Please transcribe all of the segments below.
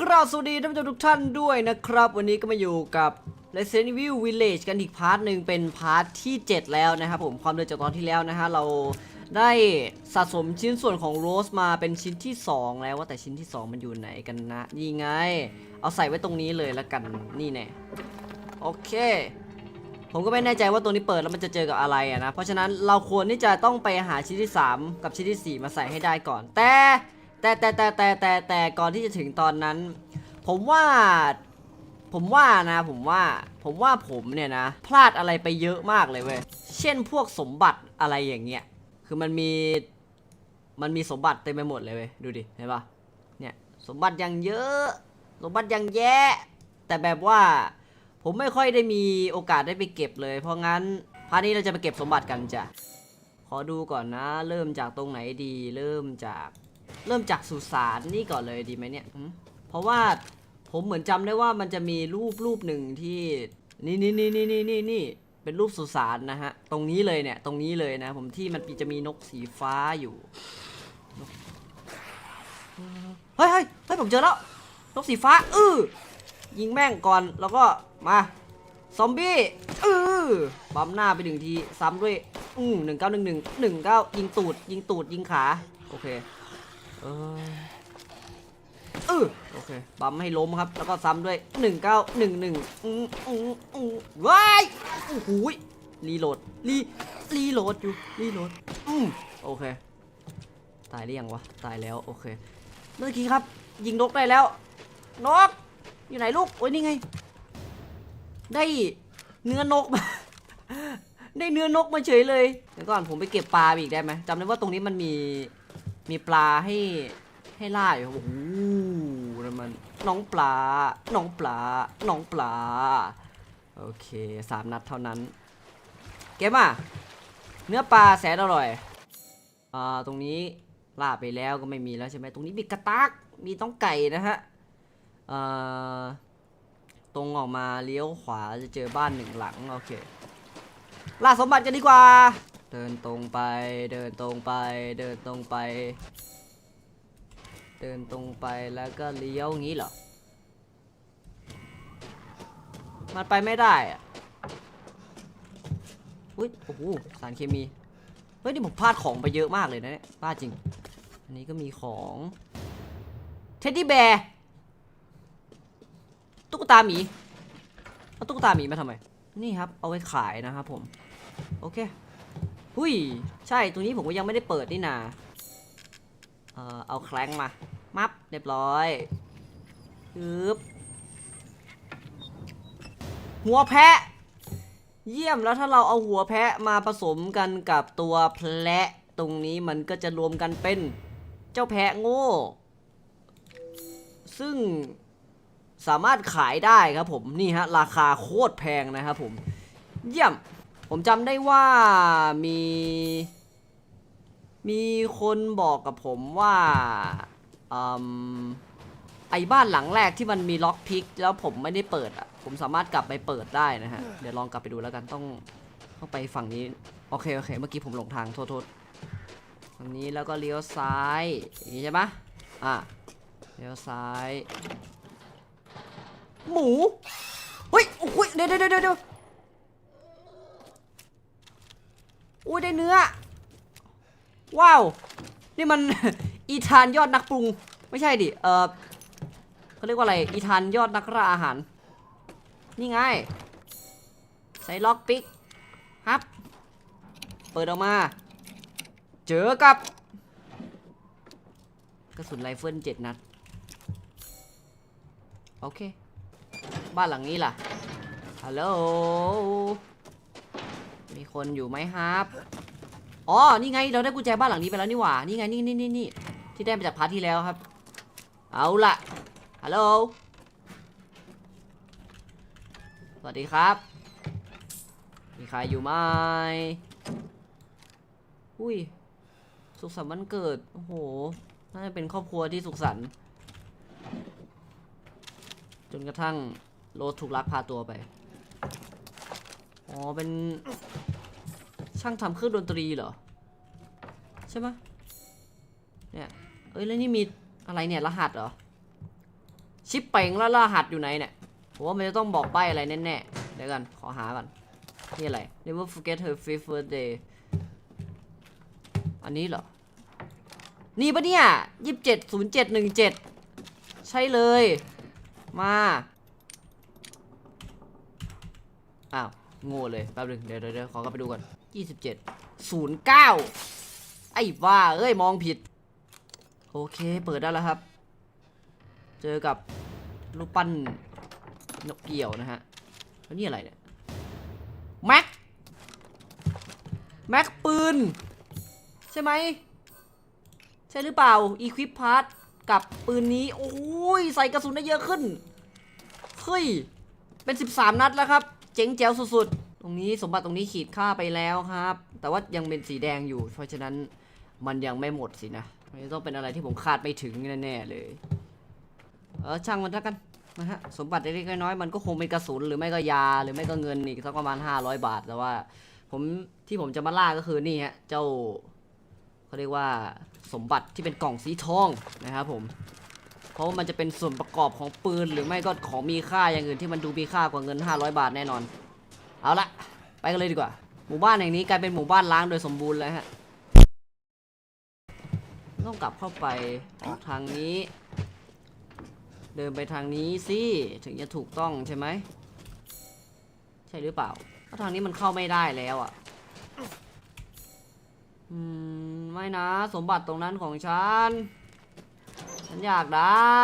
กราบสวัสดีท่านผู้ชมทุกท่านด้วยนะครับ วันนี้ก็มาอยู่กับ Resident Evil Village กันอีกพาร์ทหนึ่งเป็นพาร์ทที่ 7 แล้วนะครับผมความเร็วจากตอนที่แล้วนะฮะเราได้สะสมชิ้นส่วนของโรสมาเป็นชิ้นที่ 2 แล้วว่าแต่ชิ้นที่ 2 มันอยู่ไหนกันนะนี่ไง เอาใส่ไว้ตรงนี้เลยแล้วกันนี่แน่โอเค ผมก็ไม่แน่ใจว่าตัวนี้เปิดแล้วมันจะเจอกับอะไรอะนะเพราะฉะนั้นเราควรที่จะต้องไปหาชิ้นที่ 3 กับชิ้นที่ 4 มาใส่ให้ได้ก่อนแต่ แต่แต่แต่แต่แต่แต่ก่อนที่จะถึงตอนนั้น ผมว่า ผมว่านะ ผมว่า ผมว่าผมเนี่ยนะ พลาดอะไรไปเยอะมากเลยเว้ยเช่นพวกสมบัติอะไรอย่างเงี้ยคือมันมีมันมีสมบัติเต็มไปหมดเลยเว้ยดูดิเห็นปะเนี่ยสมบัติยังเยอะ สมบัติยังแย่แต่แบบว่าผมไม่ค่อยได้มีโอกาสได้ไปเก็บเลย เพราะงั้นพาร์ทนี้เราจะไปเก็บสมบัติกันจ้ะขอดูก่อนนะ เริ่มจากตรงไหนดี เริ่มจาก เริ่มจากสุสานนี่ก่อนเลยดีไหมเนี่ยหืมเพราะว่าผมเหมือนจำได้ว่ามันจะมีรูปรูปหนึ่งที่นี่นี่นี่นี่นี่นี่นี่เป็นรูปสุสานนะฮะ ตรงนี้เลยเนี่ย ตรงนี้เลยนะ ผมที่มันจะมีนกสีฟ้าอยู่นกเฮ้ยเฮ้ยเฮ้ยผมเจอแล้ว นกสีฟ้าอื้อยิงแม่งก่อนแล้วก็มาซอมบี้เออปั๊มหน้าไปหนึ่งทีซ้ำด้วยอืมหนึ่งเก้าหนึ่งหนึ่งหนึ่งเก้ายิงตูด ยิงตูดยิงขา โอเค เออเออโอเคปั๊มให้ล้มครับ แล้วก็ซ้ำด้วยหนึ่งเก้าหนึ่งหนึ่งอืมอืมอืมว้ายโอ้โหรีโหลดรีรีโหลดอยู่รีโหลดอืมโอเค ตายหรือยังวะ ตายแล้ว โอเค เมื่อกี้ครับ ยิงนกได้แล้ว นก อยู่ไหนลูก โอ้ยนี่ไง ได้เนื้อนกมา ได้เนื้อนกมาเฉยเลยเดี๋ยวก่อนผมไปเก็บปลาอีกได้ไหมจำได้ว่าตรงนี้มันมี มีปลาให้ให้ล่าอยู่โอ้โหนั่นมันน้องปลา น้องปลา น้องปลา โอเคสามนัดเท่านั้น เก็บอะ เนื้อปลาแสนอร่อย อ่า ตรงนี้ล่าไปแล้วก็ไม่มีแล้วใช่ไหมตรงนี้มีกระตัก มีต้องไก่นะฮะเอ่อตรงออกมาเลี้ยวขวาจะเจอบ้านหนึ่งหลัง โอเค ล่าสมบัติกันดีกว่า เดินตรงไป เดินตรงไป เดินตรงไป เดินตรงไปแล้วก็เลี้ยวงี้เหรอ มันไปไม่ได้อะอุ้ย โอ้โห สารเคมี เฮ้ย นี่ผมพลาดของไปเยอะมากเลยนะเนี่ยพลาดจริง อันนี้ก็มีของ เท็ดดี้แบร์ตุ๊กตาหมี เอาตุ๊กตาหมีมาทำไม นี่ครับ เอาไว้ขายนะครับผม โอเค หุยใช่ตัวนี้ผมก็ยังไม่ได้เปิดนี่นาเออเอาแคลงมา มับเรียบร้อยฮึบหัวแพะ เยี่ยมแล้วถ้าเราเอาหัวแพะมาผสมกันกับตัวแพะตรงนี้มันก็จะรวมกันเป็นเจ้าแพะโง่ ซึ่งสามารถขายได้ครับผม นี่ฮะ ราคาโคตรแพงนะครับผม เยี่ยม ผมจำได้ว่ามี มีคนบอกกับผมว่าอไอ้บ้านหลังแรกที่มันมีล็อกพิก แล้วผมไม่ได้เปิดอะ ผมสามารถกลับไปเปิดได้นะฮะ เดี๋ยวลองกลับไปดูแล้วกันต้องต้องไปฝั่งนี้ โอเค โอเค เมื่อกี้ผมหลงทาง โทษโทษฝั่งนี้แล้วก็เลี้ยวซ้ายอย่างนี้ใช่ปะอะ เลี้ยวซ้าย หมู เฮ้ย โอ้ยเดี๋ยวเดี๋ยวเดี๋ยวเดี๋ยว อุ้ยได้เนื้อ ว้าว นี่มัน อีธานยอดนักปรุง ไม่ใช่ดิ เออเขาเรียกว่าอะไร อีธานยอดนักล่าอาหาร นี่ไง ใส่ล็อกปิกฮับ เปิดออกมา เจอกับ กระสุนไรเฟิลเจ็ดนัด โอเค บ้านหลังนี้ล่ะ ฮัลโหล มีคนอยู่ไหมครับ อ๋อ นี่ไง เราได้กุญแจบ้านหลังนี้ไปแล้วนี่หว่า นี่ไง นี่นี่นี่นี่ที่ได้มาจากพาร์ทที่แล้วครับ เอาล่ะ ฮัลโหล สวัสดีครับ มีใครอยู่ไหมอุ้ย สุขสันต์วันเกิด โอ้โห น่าจะเป็นครอบครัวที่สุขสันต์จนกระทั่งโรสถูกลักพาตัวไป อ๋อ เป็น ช่างทำเครื่องดนตรีเหรอ ใช่ไหมเนี่ย เอ้ยแล้วนี่มีอะไรเนี่ย รหัสเหรอ ชิปเป่งแล้วรหัสอยู่ไหนเนี่ยผมว่ามันจะต้องบอกใบอะไรแน่ๆ เดี๋ยวกันขอหาก่อนนี่อะไร Never forget her fifth birthday อันนี้เหรอ นี่ปะเนี่ยยี่สิบเจ็ดศูนย์เจ็ดหนึ่งเจ็ดใช่เลย มา อ้าว โง่เลย แป๊บนึง เดี๋ยวเดี๋ยวขอกลับไปดูก่อน ยี่สิบเจ็ดศูนย์เก้าไอ้บ้าเอ้ยมองผิด โอเคเปิดได้แล้วครับ เจอกับรูปปั้นนกเกี่ยวนะฮะ แล้วนี่อะไรเนี่ย แม็ก แม็กปืน ใช่ไหม ใช่หรือเปล่า Equip Part กับปืนนี้ โอ้ย ใส่กระสุนได้เยอะขึ้น เฮ้ย เป็น 13 นัดแล้วครับ เจ๋งแจ๋วสุดๆ ตรงนี้สมบัติตรงนี้ขีดค่าไปแล้วครับ แต่ว่ายังเป็นสีแดงอยู่ เพราะฉะนั้นมันยังไม่หมดสินะมันจะต้องเป็นอะไรที่ผมคาดไม่ถึงแน่ๆเลย เออช่างมันแล้วกันนะฮะสมบัติเล็กๆน้อยๆมันก็คงเป็นกระสุนหรือไม่ก็ยาหรือไม่ก็เงินอีกสักประมาณ 500 บาท แต่ว่าผมที่ผมจะมาล่าก็คือนี่ฮะเจ้าเขาเรียกว่าสมบัติที่เป็นกล่องสีทองนะครับผมเพราะว่ามันจะเป็นส่วนประกอบของปืนหรือไม่ก็ของมีค่าอย่างอื่นที่มันดูมีค่ากว่าเงิน 500 บาทแน่นอน เอาละไปกันเลยดีกว่า หมู่บ้านแห่งนี้กลายเป็นหมู่บ้านล้างโดยสมบูรณ์แล้วฮะ ต้องกลับเข้าไปออกทางนี้ เดินไปทางนี้สิ ถึงจะถูกต้องใช่ไหม ใช่หรือเปล่าเพราะทางนี้มันเข้าไม่ได้แล้วอะ อืม ไม่นะ สมบัติตรงนั้นของฉัน ฉันอยากได้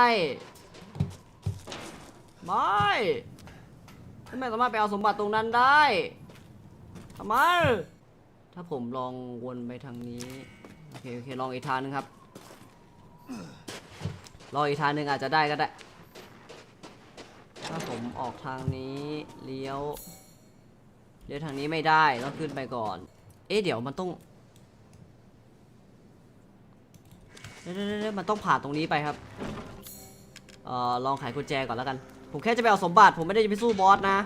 ไม่ ฉันไม่สามารถไปเอาสมบัติตรงนั้นได้ทำไม ถ้าผมลองวนไปทางนี้ โอเคโอเคลองอีกทางหนึงครับ ลองอีกทางหนึ่งอาจจะได้ก็ได้ ถ้าผมออกทางนี้เลี้ยวเลี้ยวทางนี้ไม่ได้ต้องขึ้นไปก่อน เอ๊ะเดี๋ยวมันต้องเดี๋ยวเดี๋ยวเดี๋ยวมันต้องผ่านตรงนี้ไปครับ เอ่อลองไขกุญแจก่อนแล้วกัน ผมแค่จะไปเอาสมบัติ ผมไม่ได้จะไปสู้บอสนะ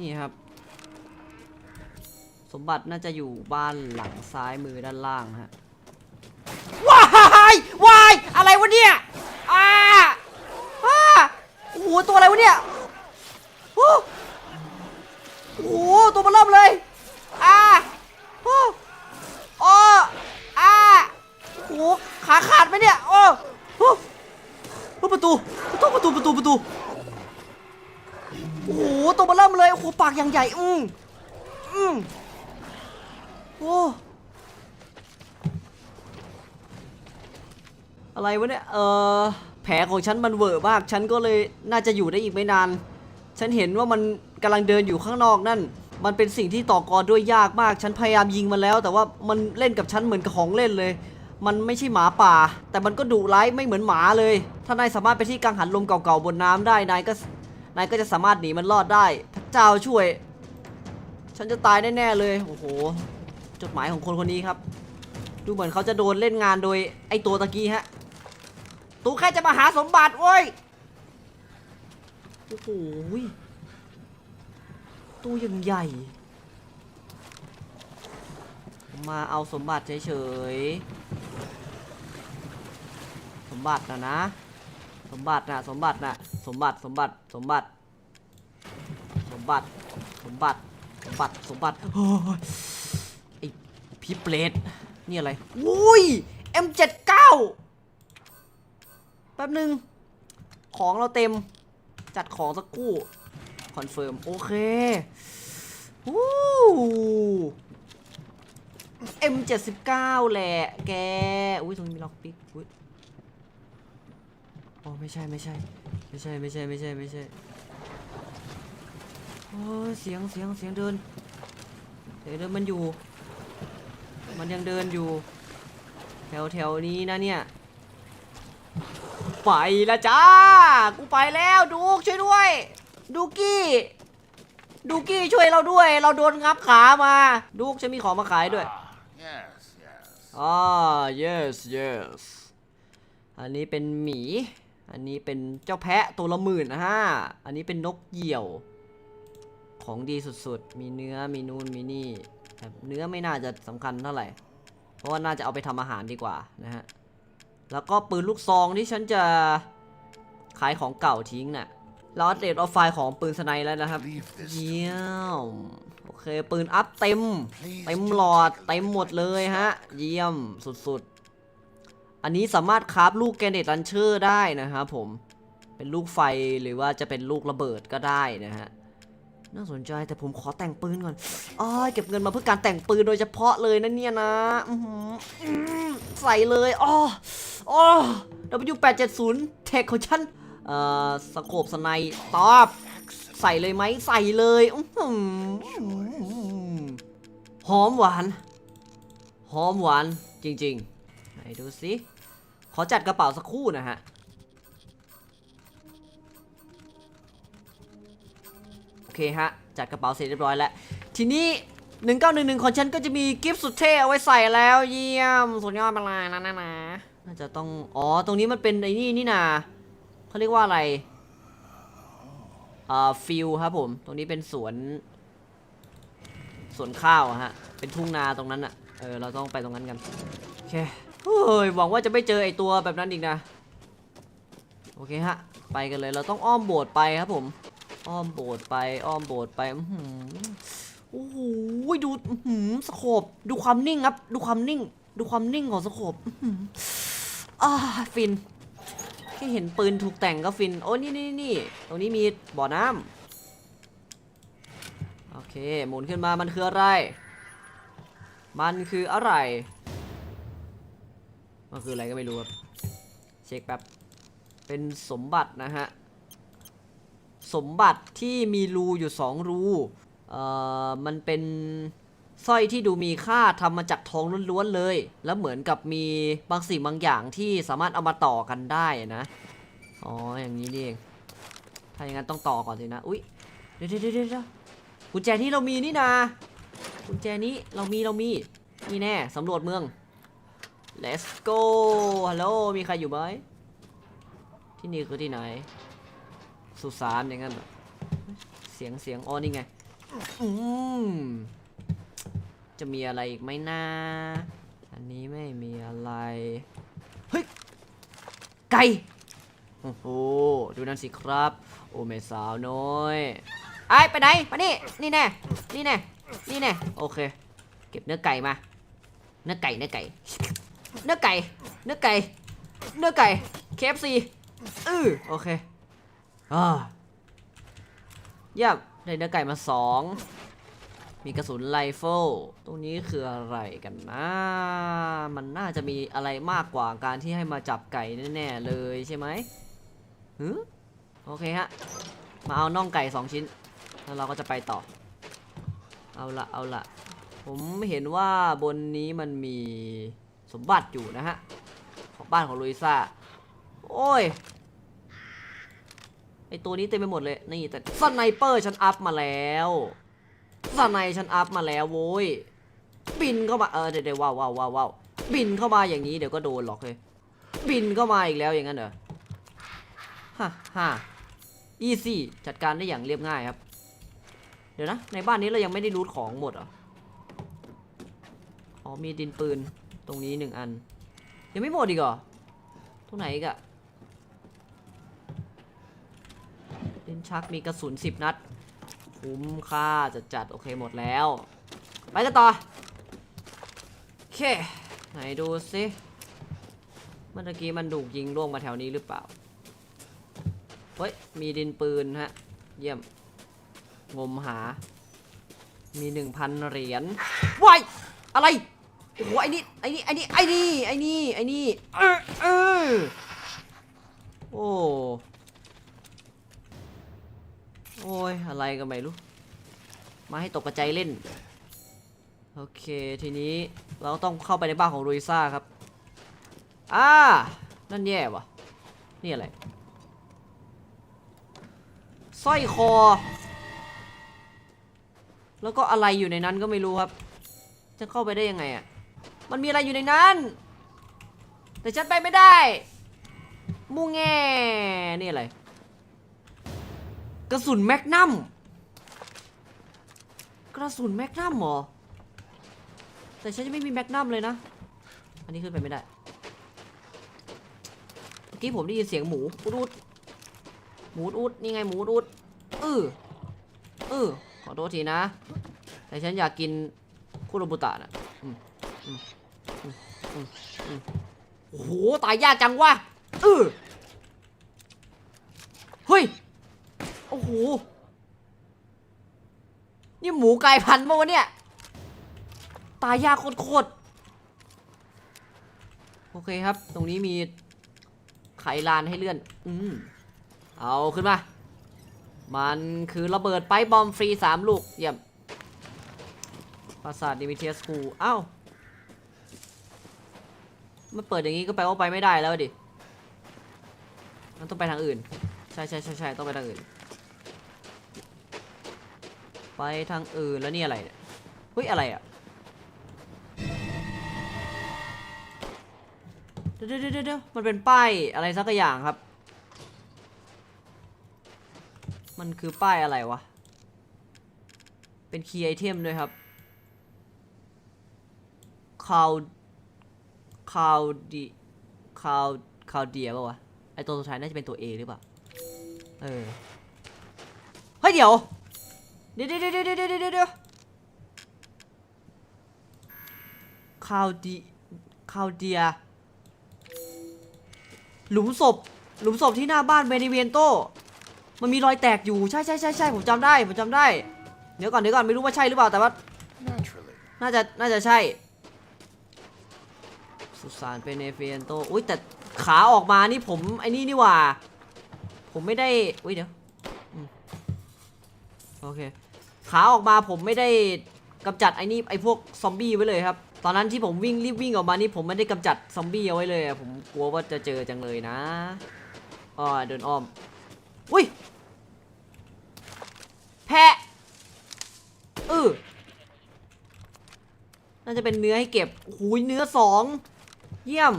นี่ครับ สมบัติน่าจะอยู่บ้านหลังซ้ายมือด้านล่างฮะว้ายว้ายอะไรวะเนี่ยอ้าอ้าโอ้โหตัวอะไรวะเนี่ยโอ้โหตัวมันเริ่มเลยอ้าโอ้โอ้อาโหขาขาดไหมเนี่ยโอ้ โอ้ประตูประตูประตูประตูประตูโอ้โหตัวมันเริ่มเลยโอ้โหปากอย่างใหญ่อืมอืมโอ้อะไรวะเนี่ยเออแผลของฉันมันเวอร์มาก ฉันก็เลยน่าจะอยู่ได้อีกไม่นาน ฉันเห็นว่ามันกำลังเดินอยู่ข้างนอกนั่น มันเป็นสิ่งที่ต่อกรด้วยยากมาก ฉันพยายามยิงมันแล้ว แต่ว่ามันเล่นกับฉันเหมือนกับของเล่นเลย มันไม่ใช่หมาป่า แต่มันก็ดุร้ายไม่เหมือนหมาเลย ถ้านายสามารถไปที่กังหันลมเก่าๆบนน้ำได้นายก็นายก็จะสามารถหนีมันรอดได้ พระเจ้าช่วย ฉันจะตายแน่ๆเลยโอ้โห จดหมายของคนคนนี้ครับ ดูเหมือนเขาจะโดนเล่นงานโดยไอตัวตะกี้ฮะตูแค่จะมาหาสมบัติเว้ยโอ้โหตู้ยังใหญ่ มาเอาสมบัติเฉยๆ สมบัตินะนะ สมบัตินะสมบัตินะสมบัติสมบัติสมบัติ สมบัติ สมบัติ สมบัติ สมบัติโอ้ยไอพี่เปรตนี่อะไร อุ้ย M79 แป๊บหนึ่งของเราเต็ม จัดของสักคู่ คอนเฟิร์ม โอเค วู้ M79 แหละแก อุ้ยตรงนี้มีล็อกปิกอุ้ยโอ้ไม่ใช่ไม่ใช่ ไม่ใช่ไม่ใช่ไม่ใช่ไม่ใช่โอ้ยเสียงเสียงเสียงเดินเสียงเดินมันอยู่ มันยังเดินอยู่ แถวแถวนี้นะเนี่ย ไปละจ้า กูไปแล้วดูกช่วยด้วย ดูกี้ดูกี้ช่วยเราด้วย เราโดนงับขามา ดูกฉันมีของมาขายด้วย Yes, yes. อ่า yes yes อันนี้เป็นหมี อันนี้เป็นเจ้าแพะตัวละหมื่นนะฮะ อันนี้เป็นนกเหยี่ยว ของดีสุดๆ มีเนื้อ มีนูนมีนี่แต่เนื้อไม่น่าจะสำคัญเท่าไหร่ เพราะว่าน่าจะเอาไปทำอาหารดีกว่านะฮะ แล้วก็ปืนลูกซองที่ฉันจะขายของเก่าทิ้งน่ะเราอัปเดตออฟไฟล์ของปืนสไนแล้วนะครับ Leave this เยี่ยมโอ เคปืนอัพเต็ม เต็มหลอดเต็มหมดเลยฮะ เยี่ยมสุดๆ อันนี้สามารถคราฟลูกแกนเนตลันเชอร์ได้นะครับผม เป็นลูกไฟหรือว่าจะเป็นลูกระเบิดก็ได้นะฮะ น่าสนใจแต่ผมขอแต่งปืนก่อนอ้อยเก็บเงินมาเพื่อการแต่งปืนโดยเฉพาะเลยนะเนี่ยนะอื้อหืออื้อใส่เลยอ้ออ้อ W870 เทคของฉันเอ่อสโคปสไนตอบ ใส่เลยไหมใส่เลยอื้อหือหอมหวาน หอมหวานจริงๆไหนดูสิขอจัดกระเป๋าสักครู่นะฮะ โอเคฮะ จัดกระเป๋าเสร็จเรียบร้อยแล้ว ทีนี้1911ของฉันก็จะมีกิฟต์สุดเท่เอาไว้ใส่แล้ว เยี่ยมสุดยอดไปเลยนะนะนะน่าจะต้อง อ๋อ ตรงนี้มันเป็นไอ้นี่นี่นาเขาเรียกว่าอะไร ฟิลครับผม ตรงนี้เป็นสวน สวนข้าวฮะ เป็นทุ่งนาตรงนั้นอะเออ เราต้องไปตรงนั้นกัน โอเคเฮ้ย หวังว่าจะไม่เจอไอตัวแบบนั้นอีกนะ โอเคฮะ ไปกันเลย เราต้องอ้อมโบสถ์ไปครับผม อ้อมโบสถ์ไป อ้อมโบสถ์ไปอืโอ้โหดูหือสโคบดูความนิ่งครับ ดูความนิ่ง ดูความนิ่งของสโคบอ่าฟิน แค่เห็นปืนถูกแต่งก็ฟิน โอ้นี่นี่นี่ตรงนี้มีบ่อน้ำโอเค หมุนขึ้นมามันคืออะไร มันคืออะไร มันคืออะไรก็ไม่รู้ครับ เช็คแป๊บ เป็นสมบัตินะฮะ สมบัติที่มีรูอยู่สองรู เอ่อ มันเป็น สร้อยที่ดูมีค่าทำมาจากทองล้วนๆเลย แล้วเหมือนกับมีบางสิ่งบางอย่างที่สามารถเอามาต่อกันได้นะ อ๋อ อย่างนี้นี่เอง ถ้าอย่างนั้นต้องต่อก่อนสินะ อุ๊ยเดี๋ยวเดี๋ยวเดี๋ยวกุญแจนี้เรามีนี่นากุญแจนี้เรามีเรามี นี่แน่สำรวจเมือง let's go ฮัลโหล มีใครอยู่ไหม ที่นี่คือที่ไหน สุสานอย่างนั้นเหรอเสียงเสียงอ๋อนี่ไง อืม จะมีอะไรอีกไหมนะ อันนี้ไม่มีอะไร เฮ้ย ไก่ โอ้โห ดูนั่นสิครับ โอ้แม่สาวน้อยไอ้ไปไหนมานี่ นี่แน่ นี่แน่ นี่แน่ โอเค เก็บเนื้อไก่มา เนื้อไก่ เนื้อไก่ เนื้อไก่ เนื้อไก่ เนื้อไก่ KFC อือโอเคอ่าเยี่ยมได้เนื้อไก่มาสอง มีกระสุนไรเฟิลตรงนี้คืออะไรกันนะ มันน่าจะมีอะไรมากกว่าการที่ให้มาจับไก่แน่ๆเลยใช่ไหมฮึโอเคฮะ มาเอาน่องไก่สองชิ้น แล้วเราก็จะไปต่อ เอาละเอาละผมเห็นว่าบนนี้มันมีสมบัติอยู่นะฮะ ของบ้านของลุยซ่า โอ้ยไอตัวนี้เต็มไปหมดเลย นี่แต่สไนเปอร์ฉันอัพมาแล้ว สไนฉันอัพมาแล้วโว้ย บินเข้ามาเออเดี๋ยวเดี๋ยวว้าวว้าวว้าวบินเข้ามาอย่างนี้เดี๋ยวก็โดนหรอกเลยบินเข้ามาอีกแล้วอย่างนั้นเหรอฮ่าฮ่าอีซี่จัดการได้อย่างเรียบง่ายครับ เดี๋ยวนะ ในบ้านนี้เรายังไม่ได้รูทของหมดหรออ๋อมีดินปืนตรงนี้หนึ่งอัน ยังไม่หมดอีกเหรอตรงไหนอีกอะดินชักมีกระสุนสิบนัด คุ้มค่าจะจัดโอเคหมดแล้ว ไปกันต่อ โอเค ไหนดูสิเมื่อกี้มันถูกยิงล่วงมาแถวนี้หรือเปล่า เฮ้ย มีดินปืนฮะ เยี่ยม งมหา มีหนึ่งพันเหรียญว้ายอะไรโอ้โหไอ้นี่ไอ้นี่ไอ้นี่ไอ้นี่ไอ้นี่ไอ้นี่เออเออโอ้ โอ้ย อะไรก็ไม่รู้ มาให้ตกกระใจเล่น โอเค ทีนี้เราต้องเข้าไปในบ้านของลุยซ่าครับ อ่า นั่นแย่วะนี่อะไรสร้อยคอ แล้วก็อะไรอยู่ในนั้นก็ไม่รู้ครับ จะเข้าไปได้ยังไงอะ่ะ มันมีอะไรอยู่ในนั้น แต่ฉันไปไม่ได้ มูแง่นี่อะไร กระสุนแมกนัมกระสุนแมกนัมเหรอ แต่ฉันยังไม่มีแมกนัมเลยนะ อันนี้ขึ้นไปไม่ได้ เมื่อกี้ผมได้ยินเสียงหมูอุดอุดหมูอุดนี่ไงหมูอุดเออเออขอโทษทีนะ แต่ฉันอยากกินคุโรบุตะนะโอ้โห ตายยากจังวะเออเฮ้ย อ้โห นี่หมูกลายพันธุ์ปะวะเนี่ย ตายยากโคตรๆ โอเคครับ ตรงนี้มีไขลานให้เลื่อน อืม เอาขึ้นมา มันคือระเบิดไปบอมฟรีสามลูก เยี่ยม ปราสาทดิมิเทียสคูเอ้า มันเปิดอย่างนี้ก็แปลว่าไปไม่ได้แล้วดิมันต้องไปทางอื่น ใช่ใช่ใช่ใช่ต้องไปทางอื่น ไปทางอื่นแล้วนี่อะไรเนี่ยเฮ้ยอะไรอะเดี๋ยวเดี๋ยวเดี๋ยวเดี๋ยวมันเป็นป้ายอะไรสักอย่างครับ มันคือป้ายอะไรวะ เป็นคีย์ไอเทมด้วยครับคาวคาวดีคาวคาวเดียป่าวะไอตัวสุดท้ายน่าจะเป็นตัว A หรือเปล่า เออ เฮ้ยเดี๋ยว เดี๋ยวเดี๋ยวเดี๋ยวเดี๋ยวเดี๋ยวเดี๋ยวคาวดีคาวเดีย หลุมศพ หลุมศพที่หน้าบ้านเบนิเวนโต มันมีรอยแตกอยู่ ใช่ใช่ใช่ใช่ผมจำได้ ผมจำได้ เดี๋ยวก่อนเดี๋ยวก่อนไม่รู้ว่าใช่หรือเปล่าแต่ว่า น่าจะ น่าจะใช่ สุสานเบเนเวนโต อุ้ยแต่ขาออกมานี่ผมไอ้นี่นี่ว่า ผมไม่ได้ อุ้ยเดี๋ยว โอเค ขาออกมาผมไม่ได้กำจัดไอ้นี่ไอ้พวกซอมบี้ไว้เลยครับตอนนั้นที่ผมวิ่งรีบวิ่งออกมานี่ผมไม่ได้กำจัดซอมบี้เอาไว้เลยผมกลัวว่าจะเจอจังเลยนะอ๋อเดินอ้อมอุ้ยแพะเออน่าจะเป็นเนื้อให้เก็บหูยเนื้อสองเยี่ยม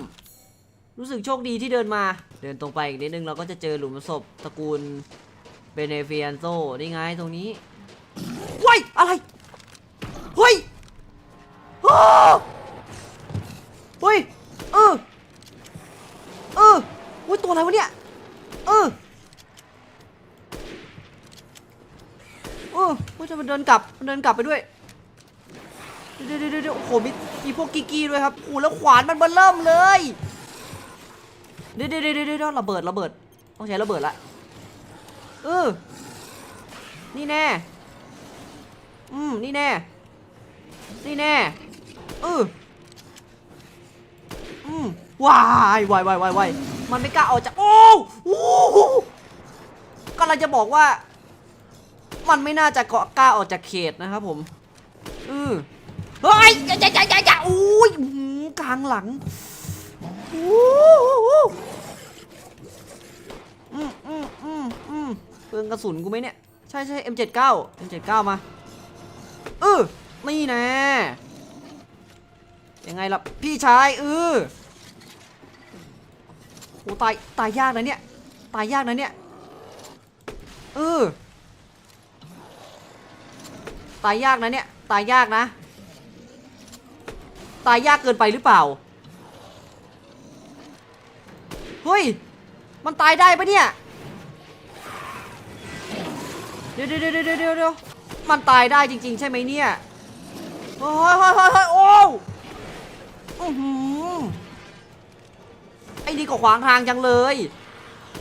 รู้สึกโชคดีที่เดินมา เดินตรงไปอีกนิดนึงเราก็จะเจอหลุมศพตระกูลเบเนเฟียนโซนี่ไงตรงนี้ เฮ้ยอะไร เฮ้ยอ้าเฮ้ย เออ เอออุ้ยตัวอะไรวะเนี่ย เออ เออเฮ้ยจะมันเดินกลับ มันเดินกลับไปด้วย เดี๋ยวเดี๋ยวเดี๋ยวโอ้โห มีมีพวกกีกี้ด้วยครับโอ้แล้วขวานมันเบิ่มเริ่มเลย เดี๋ยวเดี๋ยวเดี๋ยวเดี๋ยวระเบิดระเบิด ต้องใช้ระเบิดละ เออ นี่แน่ อืม นี่แน่ นี่แน่เอออืมวายวายวายวายวายมันไม่กล้าออกจาก โอ้โหกำลังจะบอกว่า มันไม่น่าจะเกาะกล้าออกจากเขตนะครับผม อือเฮ้ยอย่าอย่าอย่าอย่าอย่าอุ้ยอื้อหือกลางหลังโอ้โหอืมอืมอืมอืมเปลืองกระสุนกูไหมเนี่ย ใช่ใช่ M79 M79 มา เออนี่แน่ยังไงล่ะ พี่ชายเออโหตาย ตายยากนะเนี่ย ตายยากนะเนี่ย เออ ตายยากนะเนี่ย ตายยากนะ ตายยากเกินไปหรือเปล่า เฮ้ย มันตายได้ปะเนี่ย เดี๋ยวเดี๋ยวเดี๋ยวเดี๋ยวเดี๋ยวเดี๋ยว มันตายได้จริง ๆ ใช่ไหมเนี่ยเฮ้ยเฮ้ยเฮ้ยเฮ้ยโอ้วอื้อหือไอ้นี่ก็ขวางทางจังเลย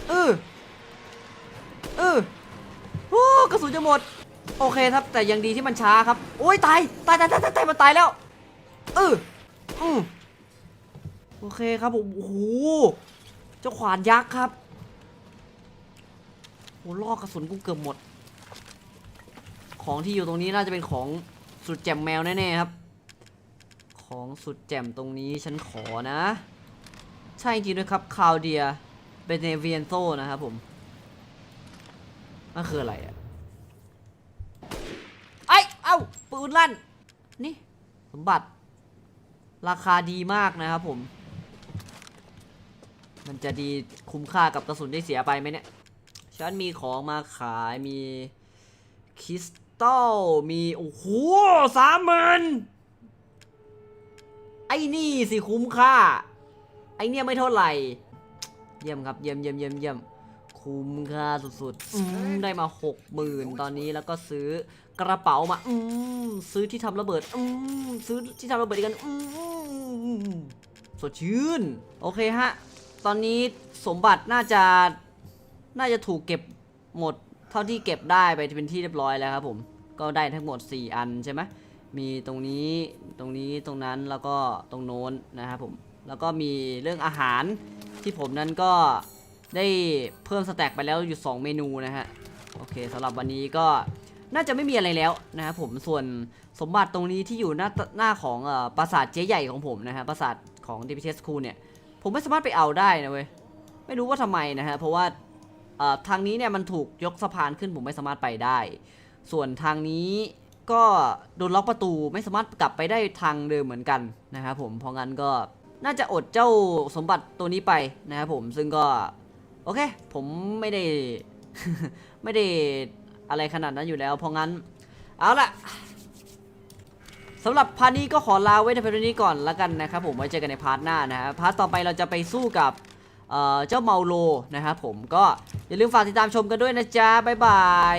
เออเออโอ้กระสุนจะหมด โอเคครับ แต่ยังดีที่มันช้าครับ โอ้ยตาย ตายตายตายตายตายมันตายแล้วเอออืมโอเคครับผมโอ้โหเจ้าขวานยักษ์ครับโอ้ลอกกระสุนกูเกือบหมด ของที่อยู่ตรงนี้น่าจะเป็นของสุดแจ่มแมวแน่ๆครับ ของสุดแจ่มตรงนี้ฉันขอนะ ใช่จริงด้วยครับคาวเดียเบเนเวียนโซนะครับผมนั่นคืออะไรอะไอเอ้าปืนลั่น นี่สมบัติ ราคาดีมากนะครับผม มันจะดีคุ้มค่ากับกระสุนที่เสียไปไหมเนี่ย ฉันมีของมาขายมีคิส ตัลมี โอ้โหสามหมื่นไอ้นี่สิคุ้มค่า ไอ้เนี่ยไม่เท่าไหร่ เยี่ยมครับ เยี่ยมเยี่ยมเยี่ยมเยี่ยมคุ้มค่าสุดๆอืมได้มาหกหมื่นตอนนี้แล้วก็ซื้อกระเป๋ามา อืมซื้อที่ทำระเบิด อืมซื้อที่ทำระเบิดอีกกันอืมสดชื่น โอเคฮะ ตอนนี้สมบัติน่าจะ น่าจะถูกเก็บหมด เท่าที่เก็บได้ไปเป็นที่เรียบร้อยแล้วครับผมก็ได้ทั้งหมด 4 อันใช่ไหมมีตรงนี้ตรงนี้ตรงนั้นแล้วก็ตรงโน้นนะครับผมแล้วก็มีเรื่องอาหารที่ผมนั้นก็ได้เพิ่มสแต็กไปแล้วอยู่ 2 เมนูนะฮะโอเคสำหรับวันนี้ก็น่าจะไม่มีอะไรแล้วนะครับผมส่วนสมบัติตรงนี้ที่อยู่หน้าหน้าของอปราสาทเจ๊ใหญ่ของผมนะฮะปราสาทของ d p t s คูเนี่ย ผมไม่สามารถไปเอาได้นะเว้ย ไม่รู้ว่าทำไมนะฮะ เพราะว่า ทางนี้เนี่ยมันถูกยกสะพานขึ้นผมไม่สามารถไปได้ ส่วนทางนี้ก็โดนล็อกประตูไม่สามารถกลับไปได้ทางเดิมเหมือนกันนะครับผมเพราะงั้นก็น่าจะอดเจ้าสมบัติตัวนี้ไปนะครับผมซึ่งก็โอเค ผมไม่ได้ ไม่ได้อะไรขนาดนั้นอยู่แล้ว เพราะงั้น เอาล่ะสำหรับพาร์ทนี้ก็ขอลาไว้ในเพียงเท่านี้ก่อนแล้วกันนะครับผมไว้เจอกันในพาร์ทหน้านะฮะพาร์ทต่อไปเราจะไปสู้กับ เจ้าเมาโลนะครับผมก็อย่าลืมฝากติดตามชมกันด้วยนะจ๊ะบ๊ายบาย